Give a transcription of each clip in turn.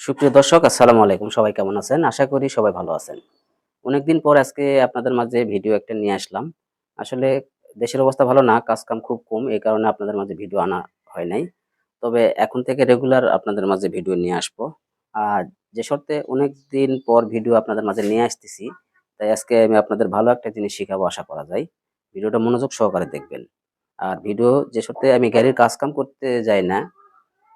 সুপ্রিয় দর্শক, আসসালামু আলাইকুম। সবাই কেমন আছেন? আশা করি সবাই ভালো আছেন। অনেকদিন পর আজকে আপনাদের মাঝে ভিডিও একটা নিয়ে আসলাম। আসলে দেশের অবস্থা ভালো না কাজ কাম খুব কম, এই কারণে আপনাদের মাঝে ভিডিও আনা হয় নাই। তবে এখন থেকে রেগুলার আপনাদের মাঝে ভিডিও নিয়ে আসব। আর যে শর্তে অনেক দিন পর ভিডিও আপনাদের মাঝে নিয়ে আসতেছি, তাই আজকে আমি আপনাদের ভালো একটা জিনিস শিখাবো, আশা করা যায়। ভিডিওটা মনোযোগ সহকারে দেখবেন। আর ভিডিও যে শর্তে আমি গাড়ির কাজ কাম করতে যাই না,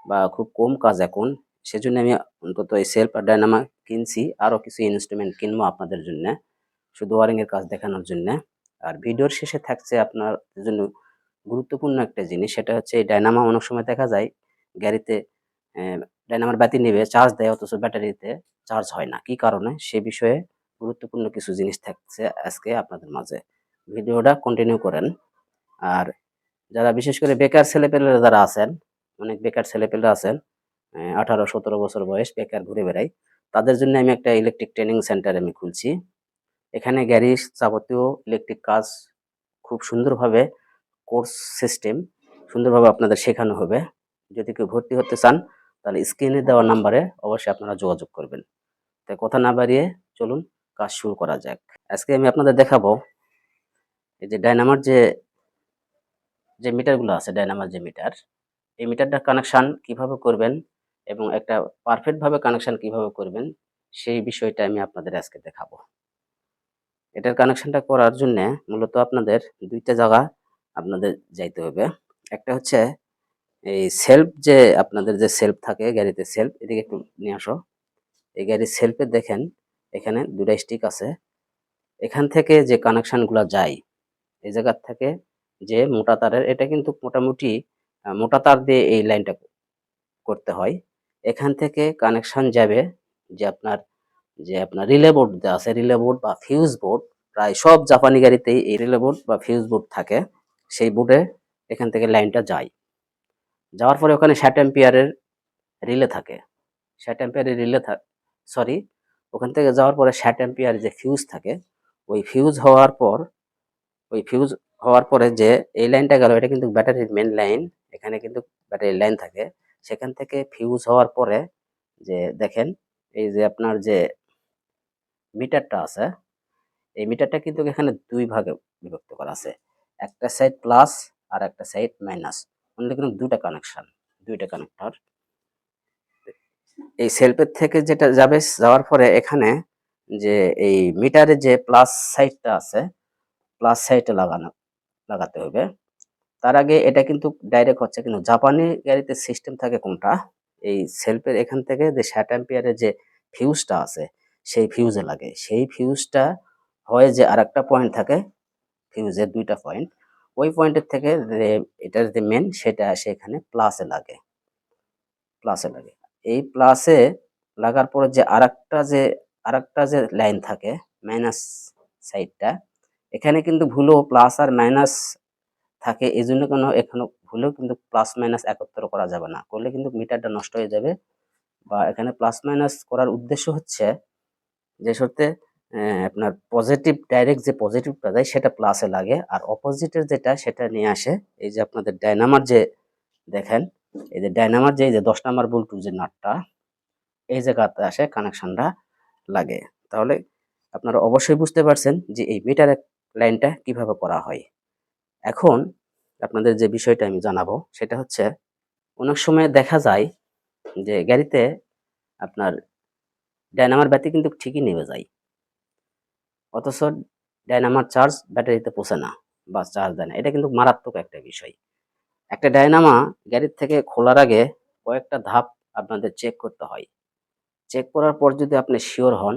বা খুব কম কাজ এখন সেজন্য আমি অন্তত এই সেলফ আর ডায়নামা কিনছি আরও কিছু ইনস্ট্রুমেন্ট কিনবো আপনাদের জন্য, শুধু ওয়ারিংয়ের কাজ দেখানোর জন্য। আর ভিডিওর শেষে থাকছে আপনার জন্য গুরুত্বপূর্ণ একটা জিনিস, সেটা হচ্ছে এই ডায়নামা অনেক সময় দেখা যায় গাড়িতে ডায়নামার বাতি নেবে চার্জ দেয়, অথচ ব্যাটারিতে চার্জ হয় না। কি কারণে? সে বিষয়ে গুরুত্বপূর্ণ কিছু জিনিস থাকছে আজকে আপনাদের মাঝে। ভিডিওটা কন্টিনিউ করেন। আর যারা বিশেষ করে বেকার ছেলেপেলেরা যারা আছেন, অনেক বেকার ছেলেপেলেরা আছেন আঠারো, সতেরো বছর বয়স বেকার ঘুরে বেড়াই। তাদের জন্য আমি একটা ইলেকট্রিক ট্রেনিং সেন্টার আমি খুলছি। এখানে গ্যারিজ যাবতীয় ইলেকট্রিক কাজ খুব সুন্দরভাবে কোর্স সিস্টেম সুন্দরভাবে আপনাদের শেখানো হবে। যদি কেউ ভর্তি হতে চান, তাহলে স্ক্রিনে দেওয়া নাম্বারে অবশ্যই আপনারা যোগাযোগ করবেন। তাই কথা না বাড়িয়ে চলুন, কাজ শুরু করা যাক। আজকে আমি আপনাদের দেখাবো এই যে ডায়নামার যে যে মিটারগুলো আছে ডায়নামার যে মিটার এই মিটারটা কানেকশান কীভাবে করবেন এবং একটা পারফেক্ট ভাবে কানেকশন কীভাবে করবেন, সেই বিষয়টা আমি আপনাদের আজকে দেখাবো। এটার কানেকশনটা করার জন্য মূলত আপনাদের দুইটা জায়গা আপনাদের যাইতে হবে। একটা হচ্ছে এই সেলফ যে আপনাদের যে সেলফ থাকে, গাড়িতে সেলফ এদিকে একটু নিয়ে আসো। এই গাড়ির সেলফে দেখেন, এখানে দুটা স্টিক আছে। এখান থেকে যে কানেকশানগুলো যায়, এই জায়গার থেকে যে মোটা তারের, এটা কিন্তু মোটামুটি মোটা তার দিয়ে এই লাইনটা করতে হয়। এখান থেকে কানেকশন যাবে যে আপনার যে আপনার রিলে বোর্ড দেওয়া আছে রিলে বোর্ড বা ফিউজ বোর্ড প্রায় সব জাপানি গাড়িতেই এই রিলে বোর্ড বা ফিউজ বোর্ড থাকে। সেই বোর্ডে এখান থেকে লাইনটা যায়। যাওয়ার পরে ওখানে ষাট এম্পিয়ারের রিলে থাকে। ষাট এম্পিয়ারের রিলে থাক সরি ওখান থেকে যাওয়ার পরে ষাট এম্পিয়ার যে ফিউজ থাকে, ওই ফিউজ হওয়ার পর, ওই ফিউজ হওয়ার পরে যে এই লাইনটা গেল, এটা কিন্তু ব্যাটারির মেন লাইন এখানে কিন্তু ব্যাটারির লাইন থাকে। সেখান থেকে ফিউজ হওয়ার পরে যে দেখেন, এই যে আপনার যে মিটারটা আছে, এই মিটারটা কিন্তু এখানে দুই ভাগে বিভক্ত করা আছে। একটা সাইড প্লাস আর একটা সাইড মাইনাস অন্য কিন্তু দুটা কানেকশন দুইটা কানেক্টর এই সেলফের থেকে যেটা যাবে, যাওয়ার পরে এখানে যে এই মিটারে যে প্লাস সাইডটা আছে প্লাস সাইডে লাগানো, লাগাতে হবে। তার আগে এটা কিন্তু ডাইরেক্ট হচ্ছে কিন্তু জাপানি গাড়িতে সিস্টেম থাকে কোনটা? এই সেলফের এখান থেকে যে ষাট অ্যাম্পিয়ারের যে ফিউজটা আছে, সেই ফিউজে লাগে। সেই ফিউজটা হয় যে আর একটা পয়েন্ট থাকে ফিউজের দুইটা পয়েন্ট ওই পয়েন্টের থেকে এটার যে মেন সেটা আসে এখানে প্লাসে লাগে। প্লাসে লাগে। এই প্লাসে লাগার পরে যে আরেকটা যে আরেকটা যে লাইন থাকে মাইনাস সাইডটা এখানে কিন্তু ভুলো প্লাস আর মাইনাস থাকে। এই জন্য কোনো এখানে ভুলেও কিন্তু প্লাস মাইনাস একত্র করা যাবে না। করলে কিন্তু মিটারটা নষ্ট হয়ে যাবে। বা এখানে প্লাস মাইনাস করার উদ্দেশ্য হচ্ছে যে সত্যি আপনার পজিটিভ ডাইরেক্ট যে পজিটিভটা দেয় সেটা প্লাসে লাগে। আর অপোজিটের যেটা, সেটা নিয়ে আসে, এই যে আপনাদের ডায়নামার যে দেখেন, এই যে ডায়নামার যে, এই যে দশ নাম্বার বল্টুর যে নাটটা এই জায়গাতে আসে কানেকশানটা লাগে। তাহলে আপনারা অবশ্যই বুঝতে পারছেন যে এই মিটারের লাইনটা কীভাবে করা হয়। এখন আপনাদের যে বিষয়টা আমি জানাব, সেটা হচ্ছে অনেক সময় দেখা যায় যে গাড়িতে আপনার ডায়নামার ব্যাটারি কিন্তু ঠিকই নেমে যায়। অথচ ডায়নামার চার্জ ব্যাটারিতে পোষে না বা চার্জ দেয় না। এটা কিন্তু মারাত্মক একটা বিষয়। একটা ডায়নামা গাড়ির থেকে খোলার আগে কয়েকটা ধাপ আপনাদের চেক করতে হয়। চেক করার পর যদি আপনি শিওর হন,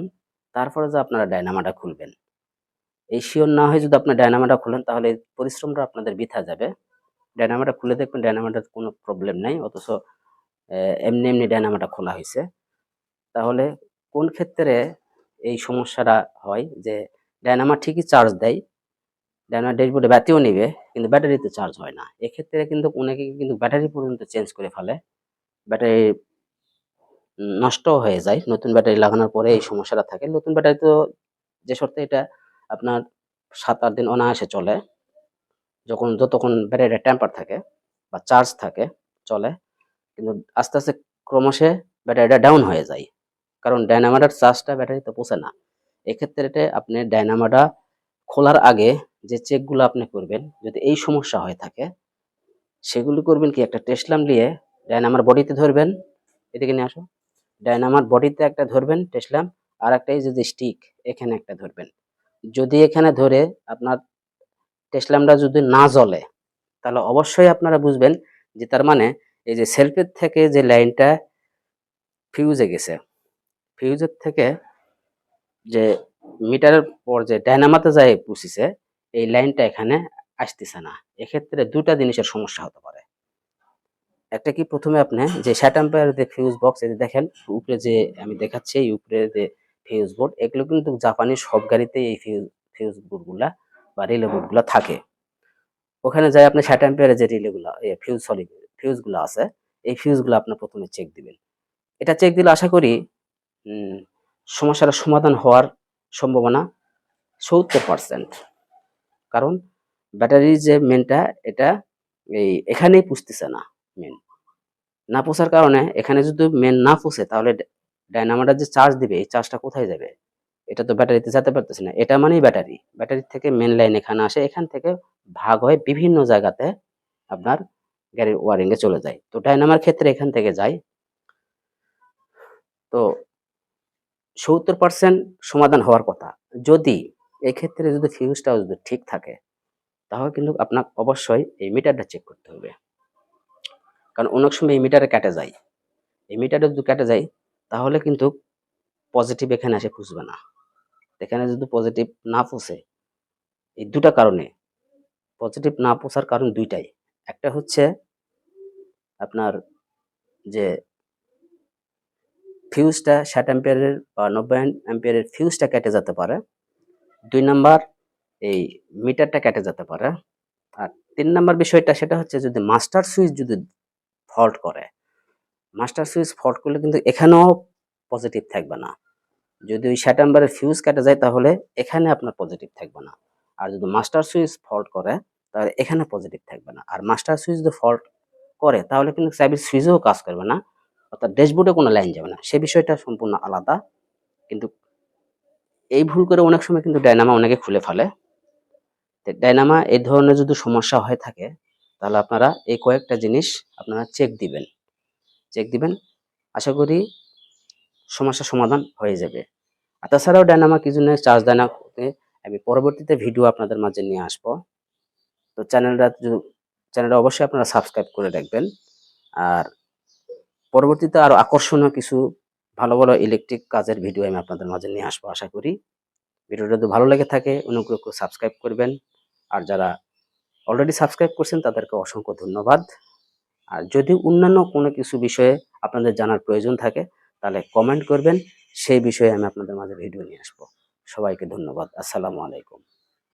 তারপরে যে আপনারা ডায়নামাটা খুলবেন। এই শিওর না হয়ে যদি আপনার ডায়নামাটা খুলেন, তাহলে পরিশ্রমটা আপনাদের বৃথা যাবে। ডায়নামাটা খুলে দেখবেন ডায়নামাটার কোনো প্রবলেম নাই, অথচ এমনি এমনি ডায়নামাটা খোলা হয়েছে। তাহলে কোন ক্ষেত্রে এই সমস্যাটা হয় যে, ডায়নামা ঠিকই চার্জ দেয়, ডায়নামা ড্যাশবোর্ডে ব্যাটারিও নেবে, কিন্তু ব্যাটারিতে চার্জ হয় না। এক্ষেত্রে কিন্তু অনেকে কিন্তু ব্যাটারি পর্যন্ত চেঞ্জ করে ফেলে। ব্যাটারি নষ্ট হয়ে যায়, নতুন ব্যাটারি লাগানোর পরে এই সমস্যাটা থাকে। নতুন ব্যাটারি তো যে শর্তে এটা আপনার সাত আট দিন অনায়াসে চলে। যখন যতক্ষণ ব্যাটারিটা টেম্পার থাকে বা চার্জ থাকে, চলে। কিন্তু আস্তে আস্তে ক্রমশে ব্যাটারিটা ডাউন হয়ে যায়। কারণ ডায়নামাটার চার্জটা ব্যাটারিতে পৌঁছে না। এক্ষেত্রে আপনি ডায়নামাটা খোলার আগে যে চেকগুলো আপনি করবেন, যদি এই সমস্যা হয়ে থাকে, সেগুলি করবেন কি? একটা টেসলাম নিয়ে ডায়নামার বডিতে ধরবেন। এদিকে নিয়ে আসো। ডায়নামার বডিতে একটা ধরবেন টেসলাম আর একটা এই স্টিক এখানে একটা ধরবেন। যদি এখানে ধরে আপনার টেসলামটা যদি না জ্বলে, তাহলে অবশ্যই আপনারা বুঝবেন যে তার মানে এই যে সেলফের থেকে যে লাইনটা ফিউজে গেছে ফিউজের থেকে যে মিটারের পর যে ডায়নামাতে যায় পুষিছে, এই লাইনটা এখানে আসতেছে না। এক্ষেত্রে দুটা জিনিসের সমস্যা হতে পারে। একটা কি প্রথমে আপনি যে ষাট অ্যাম্পায়ার যে ফিউজ বক্স এই দেখেন, উপরে যে আমি দেখাচ্ছি, এই উপরে যে ফিউজ বোর্ড এগুলো কিন্তু জাপানি সব গাড়িতে এই ফিউজ ফিউজ বোর্ডগুলা বা রিলে বোর্ডগুলো থাকে। ওখানে যাই আপনি ষাট অ্যাম্পিয়ারের যে রিলেগুলো ফিউজ সরি ফিউজগুলো আছে, এই ফিউজগুলো আপনার প্রথমে চেক দিবেন। এটা চেক দিলে আশা করি সমস্যার সমাধান হওয়ার সম্ভাবনা সত্তর পার্সেন্ট কারণ ব্যাটারির যে মেনটা এটা এই এখানেই পুষতেছে না মেন না পোষার কারণে এখানে যদি মেন না পুষে, তাহলে ডায়নামাটার যে চার্জ দিবে, এই চার্জটা কোথায় যাবে? এটা তো ব্যাটারিতে যেতে পারতেছে না। এটা মানেই ব্যাটারি। ব্যাটারি থেকে মেন লাইন এখানে আসে, এখান থেকে ভাগ হয়ে বিভিন্ন জায়গাতে আপনার গাড়ির ওয়ারিং এ চলে যায়। তো ডায়নামার ক্ষেত্রে এখান থেকে যায় তো সত্তর পার্সেন্ট সমাধান হওয়ার কথা। যদি এই ক্ষেত্রে যদি ফিউজটাও যদি ঠিক থাকে, তাহলে কিন্তু আপনার অবশ্যই এই মিটারটা চেক করতে হবে। কারণ অনেক সময় এই মিটারে কেটে যায়। এই মিটারে যদি কেটে যায় তাহলে কিন্তু পজিটিভ এখানে এসে পুষবে না। এখানে যদি পজিটিভ না পুষে, এই দুটা কারণে পজিটিভ না পোষার কারণ দুইটাই। একটা হচ্ছে আপনার যে ফিউজটা ষাট অ্যাম্পিয়ারের বা নব্বই অ্যাম্পিয়ারের ফিউজটা কেটে যেতে পারে। দুই নাম্বার, এই মিটারটা কেটে যেতে পারে। আর তিন নাম্বার বিষয়টা, সেটা হচ্ছে যদি মাস্টার সুইচ যদি ফল্ট করে মাস্টার সুইচ ফল্ট করলে কিন্তু এখানেও পজিটিভ থাকবে না। যদি ওই ষাট অ্যাম্পিয়ারের ফিউজ কেটে যায় তাহলে এখানে আপনার পজিটিভ থাকবে না। আর যদি মাস্টার সুইচ ফল্ট করে, তাহলে এখানে পজিটিভ থাকবে না। আর মাস্টার সুইচ যদি ফল্ট করে, তাহলে কিন্তু চাবির সুইচেও কাজ করবে না। অর্থাৎ ড্যাশবোর্ডে কোনো লাইন যাবে না। সে বিষয়টা সম্পূর্ণ আলাদা। কিন্তু এই ভুল করে অনেক সময় কিন্তু ডায়নামা অনেকে খুলে ফেলে। ডায়নামা এই ধরনের যদি সমস্যা হয়ে থাকে, তাহলে আপনারা এই কয়েকটা জিনিস আপনারা চেক দিবেন। চেক দিবেন। আশা করি সমস্যার সমাধান হয়ে যাবে। আর তাছাড়াও ডায়নামা কি জন্য চার্জ দেয় না আমি পরবর্তীতে ভিডিও আপনাদের মাঝে নিয়ে আসব। তো চ্যানেলটা চ্যানেলটা অবশ্যই আপনারা সাবস্ক্রাইব করে রাখবেন। আর পরবর্তীতে আরও আকর্ষণীয় কিছু ভালো ভালো ইলেকট্রিক কাজের ভিডিও আমি আপনাদের মাঝে নিয়ে আসব, আশা করি। ভিডিওটা যদি ভালো লেগে থাকে, অনুগ্রহ করে সাবস্ক্রাইব করবেন। আর যারা অলরেডি সাবস্ক্রাইব করছেন, তাদেরকে অসংখ্য ধন্যবাদ। আর যদি অন্যান্য কোনো কিছু বিষয়ে আপনাদের জানার প্রয়োজন থাকে, তাহলে কমেন্ট করবেন। সেই বিষয়ে আমি আপনাদের মাঝে ভিডিও নিয়ে আসব। সবাইকে ধন্যবাদ। আসসালামু আলাইকুম।